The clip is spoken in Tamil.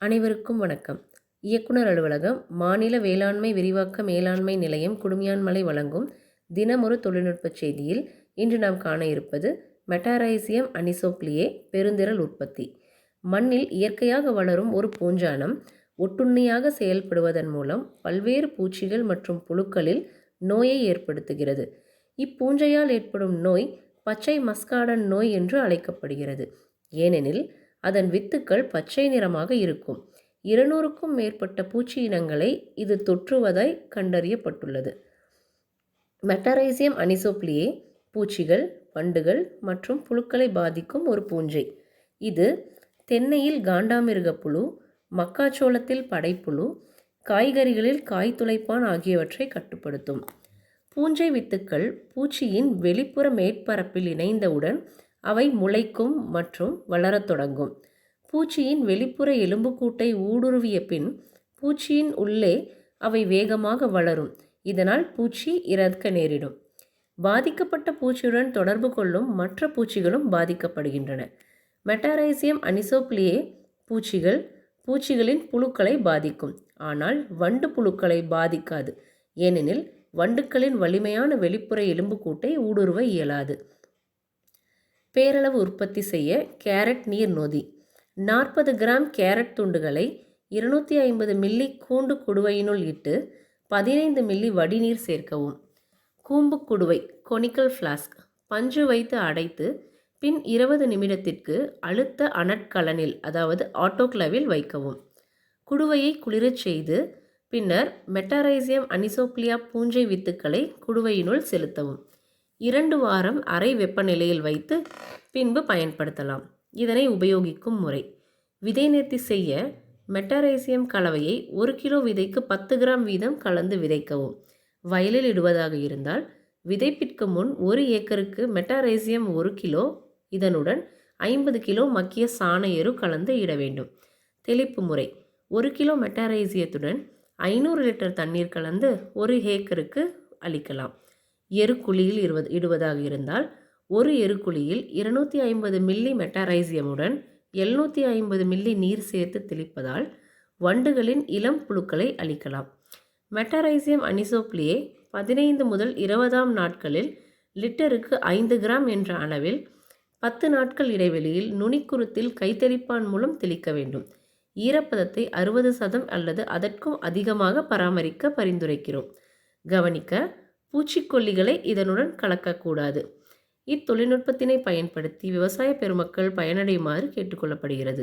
அனைவருக்கும் வணக்கம். இயக்குனர் அலுவலகம் மாநில வேளாண்மை விரிவாக்க மேலாண்மை நிலையம் குடுமியான்மலை வழங்கும் தினமொரு தொழில்நுட்ப செய்தியில் இன்று நாம் காண இருப்பது மெட்டாரைசியம் அனிசோக்லியே பெருந்திரள் உற்பத்தி. மண்ணில் இயற்கையாக வளரும் ஒரு பூஞ்சானம் ஒட்டுண்ணியாக செயல்படுவதன் மூலம் பல்வேறு பூச்சிகள் மற்றும் புழுக்களில் நோயை ஏற்படுத்துகிறது. இப்பூஞ்சையால் ஏற்படும் நோய் பச்சை மஸ்காடன் நோய் என்று அழைக்கப்படுகிறது. ஏனெனில் அதன் வித்துக்கள் பச்சை நிறமாக இருக்கும். இருநூறுக்கும் மேற்பட்ட பூச்சி இனங்களை இது தொற்றுவதாய் கண்டறியப்பட்டுள்ளது. மெட்டரைசியம் அனிசோப்ளியே பூச்சிகள் வண்டுகள் மற்றும் புழுக்களை பாதிக்கும் ஒரு பூஞ்சை. இது தென்னையில் காண்டாமிருக புழு மக்காச்சோளத்தில் படைப்புழு காய்கறிகளில் காய் துளைப்பான் ஆகியவற்றை கட்டுப்படுத்தும். பூஞ்சை வித்துக்கள் பூச்சியின் வெளிப்புற மேற்பரப்பில் இணைந்தவுடன் அவை முளைக்கும் மற்றும் வளரத் தொடங்கும். பூச்சியின் வெளிப்புற எலும்புக்கூட்டை ஊடுருவிய பின் பூச்சியின் உள்ளே அவை வேகமாக வளரும். இதனால் பூச்சி இறக்க நேரிடும். பாதிக்கப்பட்ட பூச்சியுடன் தொடர்பு கொள்ளும் மற்ற பூச்சிகளும் பாதிக்கப்படுகின்றன. மெட்டாரைசியம் அனிசோப்ளியே பூச்சிகள் பூச்சிகளின் புழுக்களை பாதிக்கும். ஆனால் வண்டு புழுக்களை பாதிக்காது. ஏனெனில் வண்டுக்களின் வலிமையான வெளிப்புற எலும்புக்கூட்டை ஊடுருவ இயலாது. பேரளவு உற்பத்தி செய்ய கேரட் நீர் நொதி. நாற்பது கிராம் கேரட் துண்டுகளை இருநூற்றி ஐம்பது மில்லி கூண்டு குடுவையினுள் இட்டு பதினைந்து மில்லி வடிநீர் சேர்க்கவும். கூம்பு குடுவை கொனிக்கல் ஃப்ளாஸ்க் பஞ்சு வைத்து அடைத்து பின் இருபது நிமிடத்திற்கு அழுத்த அனட்கலனில் அதாவது ஆட்டோக்ளவில் வைக்கவும். குடுவையை குளிரச் செய்து பின்னர் மெட்டாரைசியம் அனிசோப்ளியா பூஞ்சை வித்துக்களை குடுவையினுள் செலுத்தவும். இரண்டு வாரம் அறை வெப்பநிலையில் வைத்து பின்பு பயன்படுத்தலாம். இதனை உபயோகிக்கும் முறை. விதை நேர்த்தி செய்ய மெட்டாரைசியம் கலவையை ஒரு கிலோ விதைக்கு பத்து கிராம் வீதம் கலந்து விதைக்கவும். வயலில் இடுவதாக இருந்தால் விதைப்பிற்கு முன் ஒரு ஏக்கருக்கு மெட்டாரைசியம் ஒரு கிலோ இதனுடன் ஐம்பது கிலோ மக்கிய சாண எரு கலந்து இட வேண்டும். தெளிப்பு முறை. ஒரு கிலோ மெட்டாரைசியத்துடன் ஐநூறு லிட்டர் தண்ணீர் கலந்து ஒரு ஏக்கருக்கு அளிக்கலாம். எருக்குழியில் இருவது இடுவதாக இருந்தால் ஒரு எருக்குழியில் இருநூற்றி ஐம்பது மில்லி மெட்டாரைசியமுடன் எழுநூற்றி ஐம்பது மில்லி நீர் சேர்த்து தெளிப்பதால் வண்டுகளின் இளம் புழுக்களை அளிக்கலாம் மெட்டாரைசியம் அனிசோப்ளியே பதினைந்து முதல் இருபதாம் நாட்களில் லிட்டருக்கு ஐந்து கிராம் என்ற அளவில் பத்து நாட்கள் இடைவெளியில் நுனிக்குருத்தில் கைத்தெளிப்பான் மூலம் தெளிக்க வேண்டும். ஈரப்பதத்தை அறுபது சதம் அல்லது அதற்கும் அதிகமாக பராமரிக்க பரிந்துரைக்கிறோம். கவனிக்க பூச்சிக்கொல்லிகளை இதனுடன் கலக்கக்கூடாது. இத்தொழில்நுட்பத்தினை பயன்படுத்தி விவசாய பெருமக்கள் பயனடையுமாறு கேட்டுக்கொள்ளப்படுகிறது.